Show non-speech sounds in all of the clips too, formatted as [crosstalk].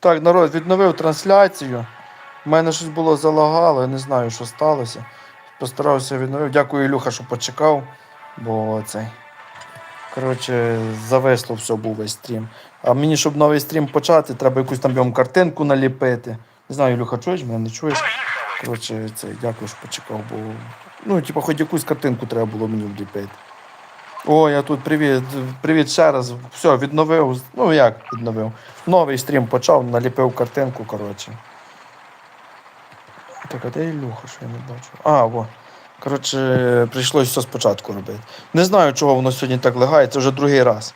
Так, народ, відновив трансляцію. У мене щось було залагало, я не знаю, що сталося. Постарався відновив. Дякую, Ілюха, що почекав, бо цей. Коротше, зависло все був весь стрім. А мені, щоб новий стрім почати, треба якусь там бігом картинку наліпити. Не знаю, Ілюха, чуєш мене, не чуєш? Коротше, це, дякую, що почекав, бо. Ну, типу, хоч якусь картинку треба було мені вліпити. О, я тут привіт. Привіт ще раз. Все, відновив. Ну як відновив? Новий стрім почав, наліпив картинку, коротше. Так, а де Ілюха, що я не бачу? А, во. Коротше, прийшлося все спочатку робити. Не знаю, чого воно сьогодні так лягає, це вже другий раз.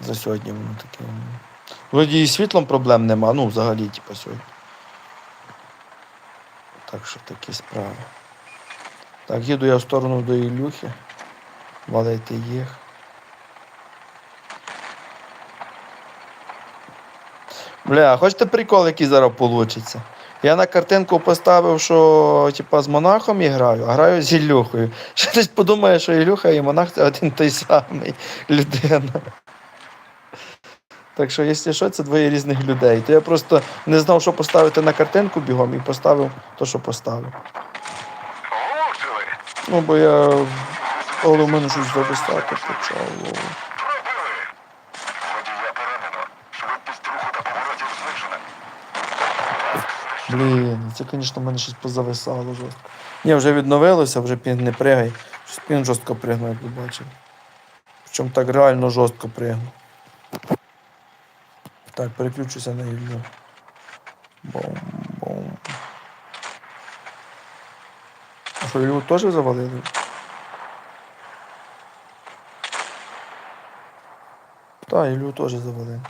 За сьогодні воно таке. Вроді і світлом проблем нема, ну взагалі, типу, сьогодні. Так що такі справи. Так, їду я в сторону до Ілюхи. Валити їх. Бля, хочете прикол, який зараз получиться? Я на картинку поставив, що типа з монахом я граю, а граю з Ілюхою. [laughs] Ще хтось подумає, що Ілюха і монах це один той самий [laughs] людина. Так що, якщо що, це двоє різних людей. То я просто не знав, що поставити на картинку бігом і поставив то, що поставив. Ну, бо я. Але в мене щось зависати почало. Блін, це, звісно, в мене щось позависало жорстко. Ні, вже відновилося, вже пін не пригай. Щось жорстко пригнув, як ви бачили. Причому так реально жорстко пригнув. Так, переключуся на Іллю. Бом-бом. А що, Іллю теж завалили? Так, Ілю теж завели.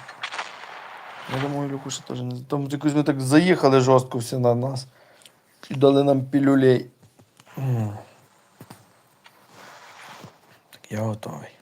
Я думаю, Ілюку ще теж не. Там якось ми так заїхали жорстко всі на нас. І дали нам пілюлей. Так я готовий.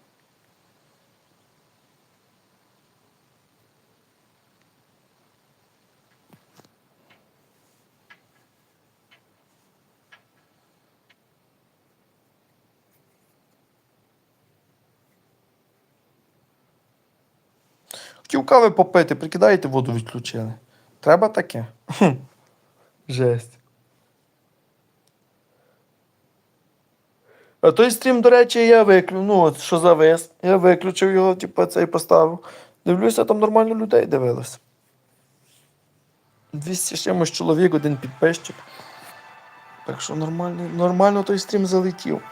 Хотів кави попити, прикидаєте, воду відключили. Треба таке? Жесть. А той стрім, до речі, я виключив. Ну, от що завис. Я виключив його, типу, цей поставив. Дивлюся, там нормально людей дивилось. 200 чимось чоловік, один підписчик. Так що нормально, нормально той стрім залетів.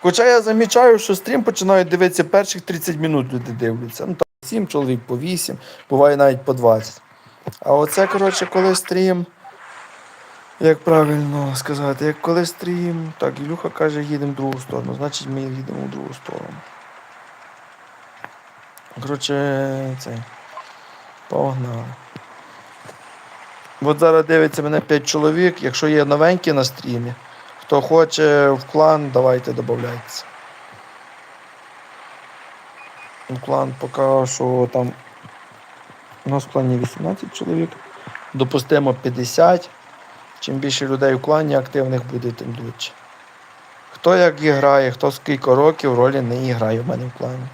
Хоча я замічаю, що стрім починають дивитися перших 30 минут люди дивляться. Ну, 7 чоловік по 8, буває навіть по 20. А оце, коротше, коли стрім. Як правильно сказати, як коли стрім. Так, Ілюха каже, їдемо в другу сторону, значить ми їдемо в другу сторону. Коротше, цей. Погнали. От зараз дивиться мене 5 чоловік. Якщо є новенькі на стрімі, хто хоче в клан, давайте додавайтеся. В клан поки що там. У нас в клані 18 чоловік. Допустимо 50. Чим більше людей в клані активних буде, тим лучше. Хто як грає, хто скільки років ролі не грає в мене в клані.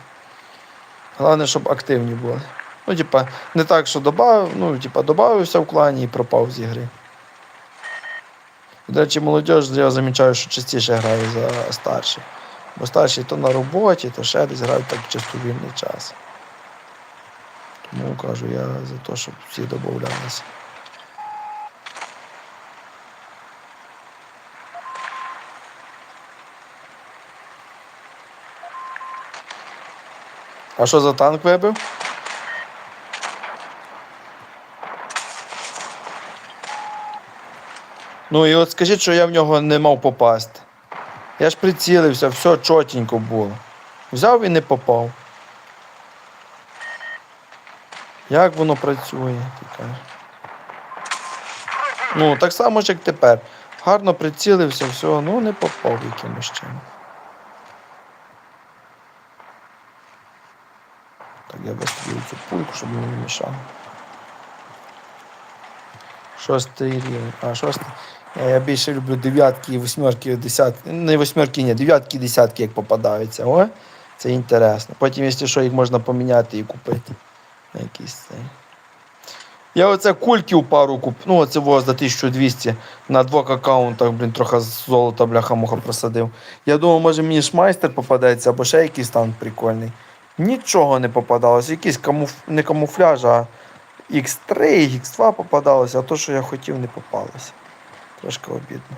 Головне, щоб активні були. Ну, типа, не так, що добав, ну, типа, додався в клані і пропав з ігри. До речі, молодь, я замічаю, що частіше грає за старших. Бо старші то на роботі, то ще десь грають так чисто вільний час. Тому кажу, я за те, щоб всі додавалися. А що за танк вибив? Ну і от скажіть, що я в нього не мав попасти. Я ж прицілився, все чотенько було. Взяв і не попав. Як воно працює? ти? Ну, так само ж, як тепер. Гарно прицілився, все, ну не попав якимось чином. Так, я вистрілю цю пульку, щоб не мішало. Шостий рівень. А, шостий. Е, Я більше люблю дев'ятки, і восьмерки, десятки. Не восьмерки, ні, дев'ятки, і десятки, як попадаються. О, це інтересно. Потім, якщо що, їх можна поміняти і купити. На якийсь цей. Я оце кульків пару куп, ну оце во за 1200 на двох аккаунтах, блін, трохи золота бляха-муха просадив. Я думав, може мені шмайстер попадеться, або ще якийсь танк прикольний. Нічого не попадалось, якийсь камуф... не камуфляж, а X3, X2 попадалося, а то, що я хотів, не попалося. Трошки обідно.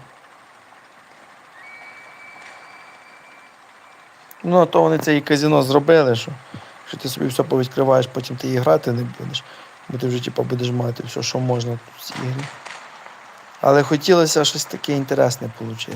Ну, а то вони це і казіно зробили, що, що ти собі все повідкриваєш, потім ти і грати не будеш. Бо ти вже типу, будеш мати все, що можна тут з ігри. Але хотілося щось таке інтересне отримати.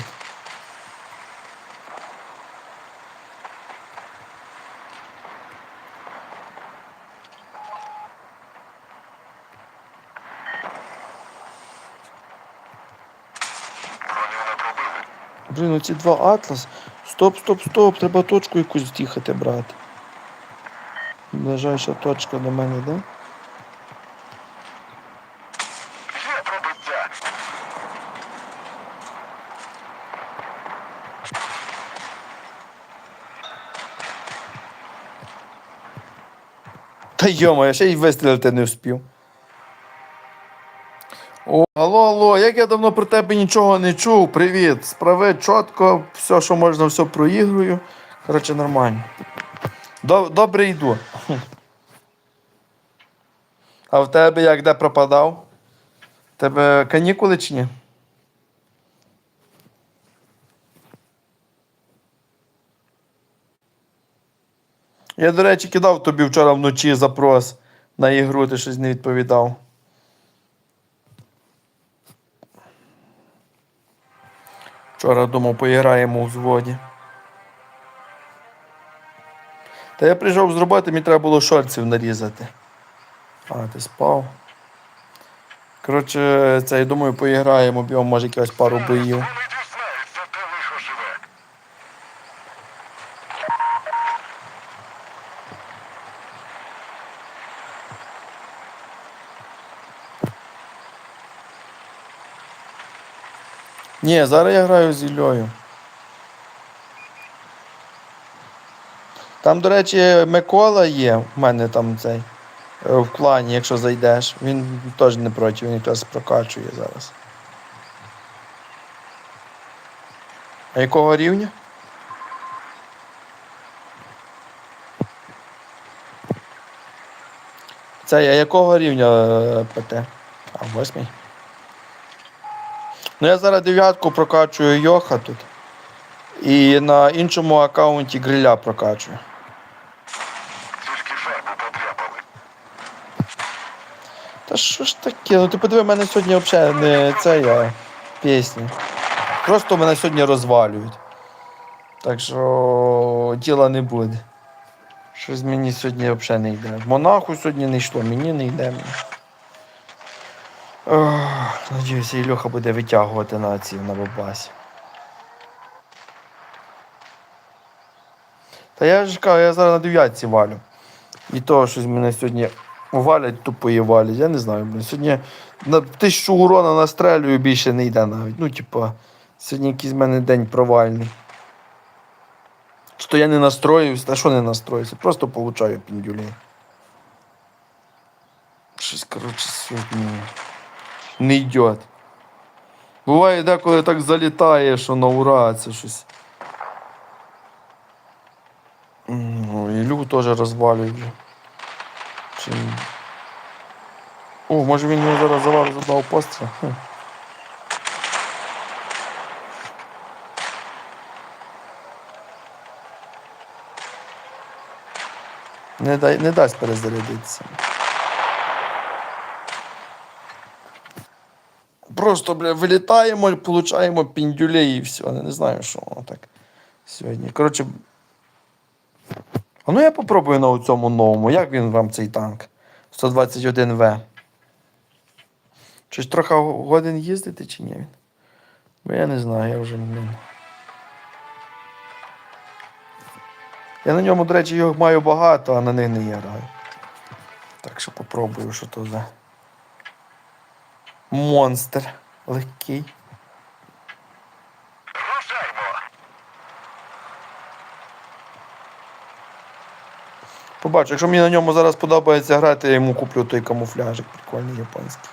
Оці два Атлас. Стоп, стоп, стоп, треба точку якусь втіхати брати. Ближайша точка до мене, да? Та йома, я ще й вистрілити не вспів. Алло, алло, як я давно про тебе нічого не чув. Привіт. Справи чітко, все, що можна, все проігрую. Коротше, нормально. Добре йду. А в тебе як де пропадав? Тебе канікули чи ні? Я, до речі, кидав тобі вчора вночі запрос на ігру, ти щось не відповідав. Вчора думав, поіграємо у взводі. Та я прийшов з роботи, мені треба було шорців нарізати. А, ти спав. Коротше, це я думаю, поіграємо, б'ємо, може, якось пару боїв. Вони дізнаються, де лихо живе. Ні, зараз я граю з Іллею. Там, до речі, Микола є, в мене там цей е, в клані, якщо зайдеш. Він теж не проти, він якраз прокачує зараз. А якого рівня? Це я якого рівня е, ПТ? А, восьмий. Ну я зараз дев'ятку прокачую Йоха тут. І на іншому аккаунті гриля прокачую. Тільки фарбу подряпали. Та що ж таке? Ну ти подиви, в мене сьогодні взагалі не це я пісні. Просто мене сьогодні розвалюють. Так що діла не буде. Щось мені сьогодні взагалі не йде. Монаху сьогодні не йшло, мені не йде. Ох, надіюся, Ільоха буде витягувати націю на бабасі. Та я ж кажу, я зараз на дев'ятці валю. І то щось мене сьогодні валять, тупо валять. Я не знаю, блін. Сьогодні на тисячу урона настрелюю більше не йде навіть. Ну, типа, сьогодні якийсь в мене день провальний. Чи то я не настроююсь, та що не настроюся? Просто получаю піндюлі. Щось, коротше, сьогодні не йде. Буває деколи так залітає, що на ура, це щось. Ну, Ілю теж розвалюють. вже. Чи... О, може він його зараз завалить задав постріл. Не, дай, не дасть перезарядитися. Просто, бля, вилітаємо, получаємо піндюлей і все. Не знаю, що воно так сьогодні. Коротше, а ну я попробую на цьому новому. Як він вам цей танк? 121В. Щось трохи годин їздити чи ні? Бо я не знаю, я вже не. Я на ньому, до речі, його маю багато, а на них не граю. Так що попробую, що то за. Монстр легкий. Рушаймо. Побачу, якщо мені на ньому зараз подобається грати, я йому куплю той камуфляжик прикольний японський.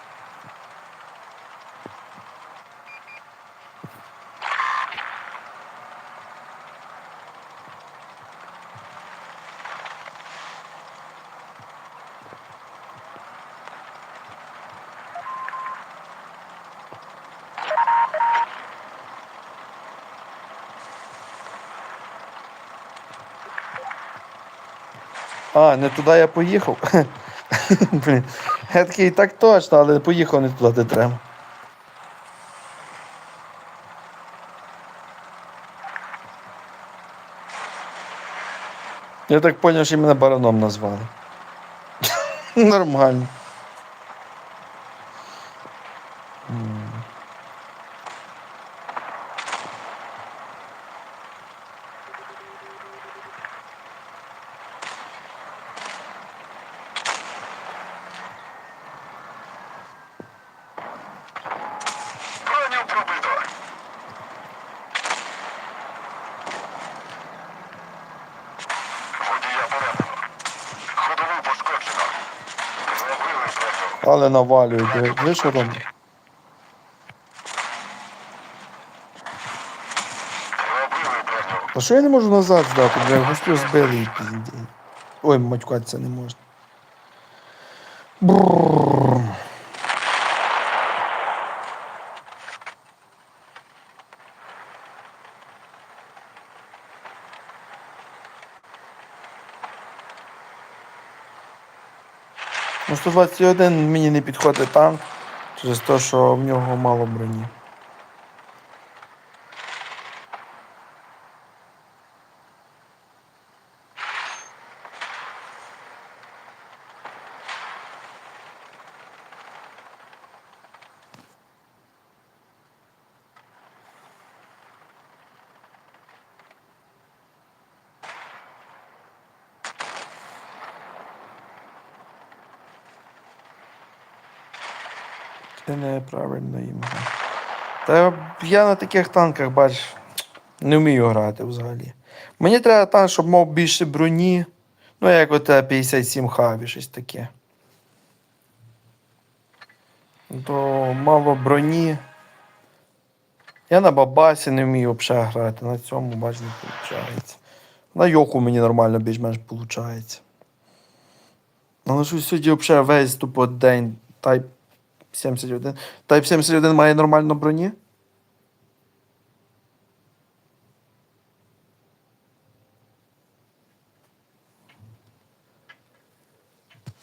А, не туди я поїхав. [laughs] Я такий так точно, але поїхав не туди, де треба. Я так зрозумів, що мене бараном назвали. [laughs] Нормально. Але навалюють. диви- Ви що робите? А що я не можу назад здати? Бля, гостю збили і пізді. Ой, матюкатися не можна. Брррр. 121 мені не підходить танк через те, що в нього мало броні. Це неправильно їм. грати. Та я на таких танках, бач, не вмію грати взагалі. Мені треба танк, щоб мав більше броні. Ну, як от 57 хаві, щось таке. То мало броні. Я на бабасі не вмію взагалі грати. На цьому, бач, не виходить. На йоку мені нормально більш-менш виходить. Але що сьогодні взагалі весь тупо день Type 71. Type 71 має нормальну броні?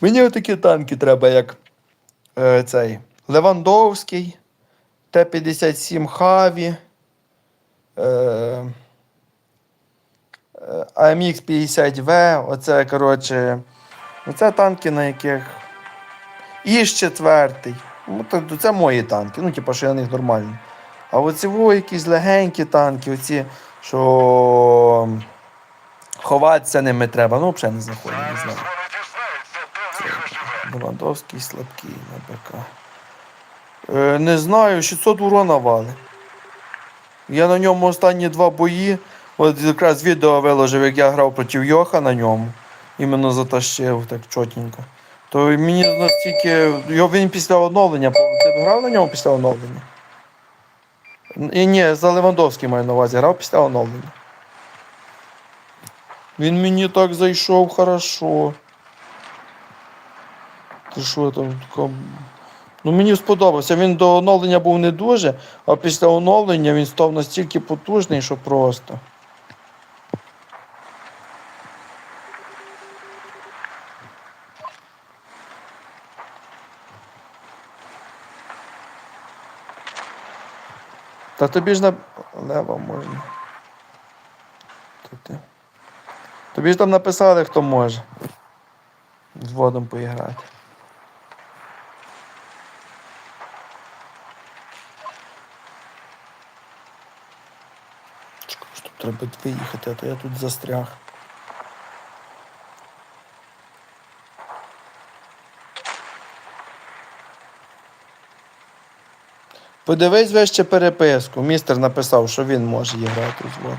Мені отакі танки треба, як е, цей Левандовський, Т-57 Хаві, е, е, AMX 50В. Оце, коротше, оце танки, на яких. Іж четвертий. Ну, то, це мої танки. Ну, типу, що я на них нормально. А оці во якісь легенькі танки, оці, що ховатися ними треба. Ну, взагалі не знаходжу, не знаю. Левандовський слабкий на БК. Е, не знаю, 600 урона вали. Я на ньому останні два бої. От якраз відео виложив, як я грав проти Йоха на ньому. Іменно затащив так чотенько. То мені настільки. Його він після оновлення. Ти грав на ньому після оновлення? І ні, за Левандовський маю на увазі, грав після оновлення. Він мені так зайшов хорошо. Ти що там така. Ну мені сподобався. Він до оновлення був не дуже, а після оновлення він став настільки потужний, що просто. Та тобі ж на. Лева можна. Тобі ж там написали, хто може. З водом поіграти. Тут треба виїхати, а то я тут застряг. Подивись весь ще переписку. Містер написав, що він може її грати з воду.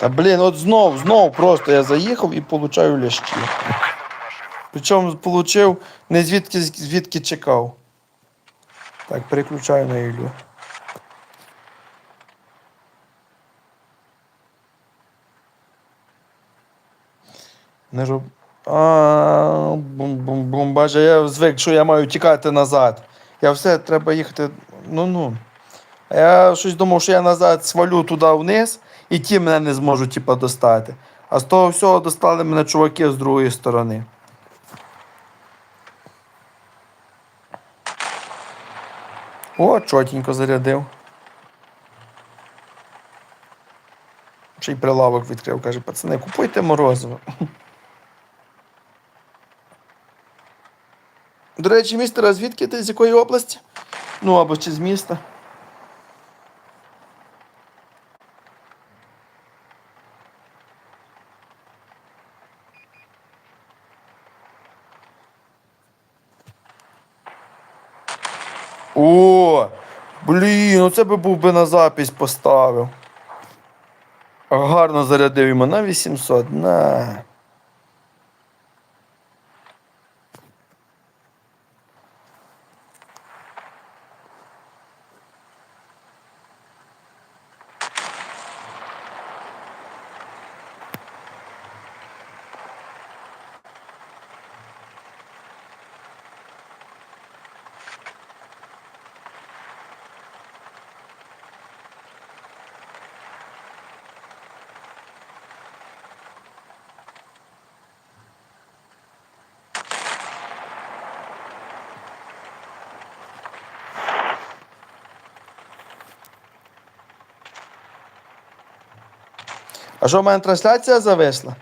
Та блін, от знов, знов просто я заїхав і получаю лящі. Причому получив не звідки звідки чекав. Так, переключаю на Ілю. Не роб. А, бум-бум-бум. Боже, я звик, що я маю тікати назад. Я все, треба їхати. Ну-ну. А я щось думав, що я назад свалю туди вниз, і ті мене не зможуть типа, достати. А з того всього достали мене чуваки з другої сторони. О, чотенько зарядив. Ще й прилавок відкрив, каже, пацани, купуйте морозиво. Речі, містер, а звідки ти з якої області? Ну, або чи з міста. О, блін, оце би був би на запись поставив. Гарно зарядив йому на 800. На. А що в мене трансляція зависла?